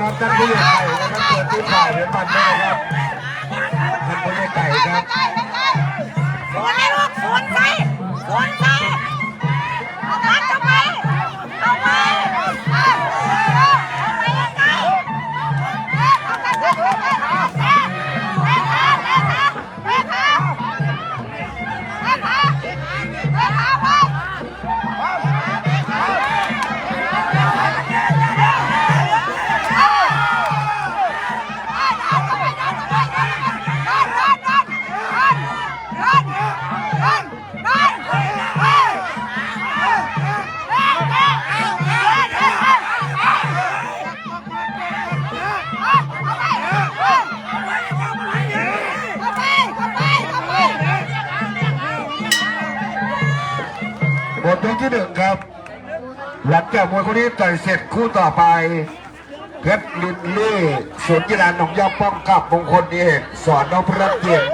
ครับท่านผู้ใหญ่ไก่นะครับเกิดที่ฝ่ายเป็นปันแม่ครับท่านผู้ใหญ่ไก่ครับสวนเลยลูกสวนไปสวนไปเอาพัดเข้าไปเอาไปเอาไปยังไงเอาไปเอาไปเอาไปเอาไปเอาไป หลังจากมวยคนนี้ต่อยเสร็จคู่ต่อไป เพชรลินลี่สวนกีฬาหนองยาป้องกับมงคลเอกสอนนพรัตน์เกียรติ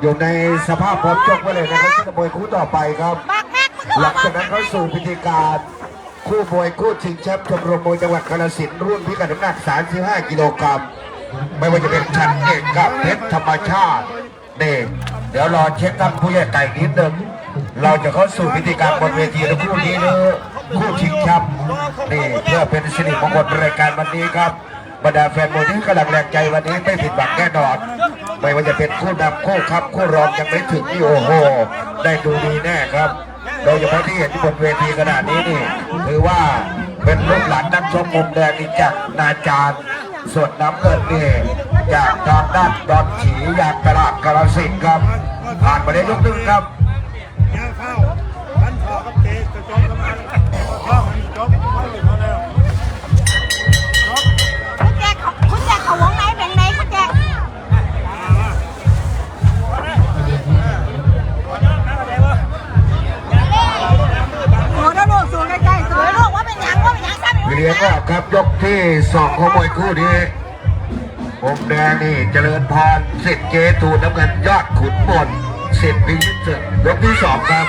อยู่ในสภาพพร้อมชกไว้เลยนะครับสมวยคู่ต่อไปครับ หลังจากนั้นเข้าสู่พิธีการคู่มวยคู่ชิงแชมป์ชมรมมวยจังหวัดกาฬสินธุ์รุ่นพิกัดน้ำหนัก 35 กิโลกรัมไม่ว่าจะเป็นชันเอกกับเพชรธรรมชาตินี่เดี๋ยวรอเช็คท่านผู้ใหญ่ไก่นิดนึงเราจะเข้าสู่พิธีการบนเวทีในคู่นี้หรือ คู่ชิงแชมป์นี่เพื่อเป็นสิริมงคลรายการวันนี้ครับบรรดาแฟนมวยที่กำลังแรงใจวันนี้ไม่ผิดหวังแน่นอน ไม่ว่าจะเป็นคู่นำคู่ครับคู่รองยังไม่ถึงนี่โอ้โห ได้ดูดีแน่ครับโดยเฉพาะที่เห็นที่บนเวทีขนาดนี้นี่ถือว่าเป็นลูกหลานนักชมมุมแดงนี่จากนาจารย์ส่วนน้ำเงินนี่จากทางด้านดอนฉียางตลาดกาลสินธุ์ครับ ผ่านมาได้ยกหนึงครับ ที่สองของมวยคู่นี้ผมแดงนี่เจริญพรสิทธิ์เจตูนน้ำเงินยอดขุนบนสิทธิ์พิชิตศึกยกที่สองครับ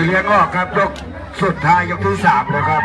คือเลี้ยงออกครับยกสุดท้ายยกที่สามนะครับ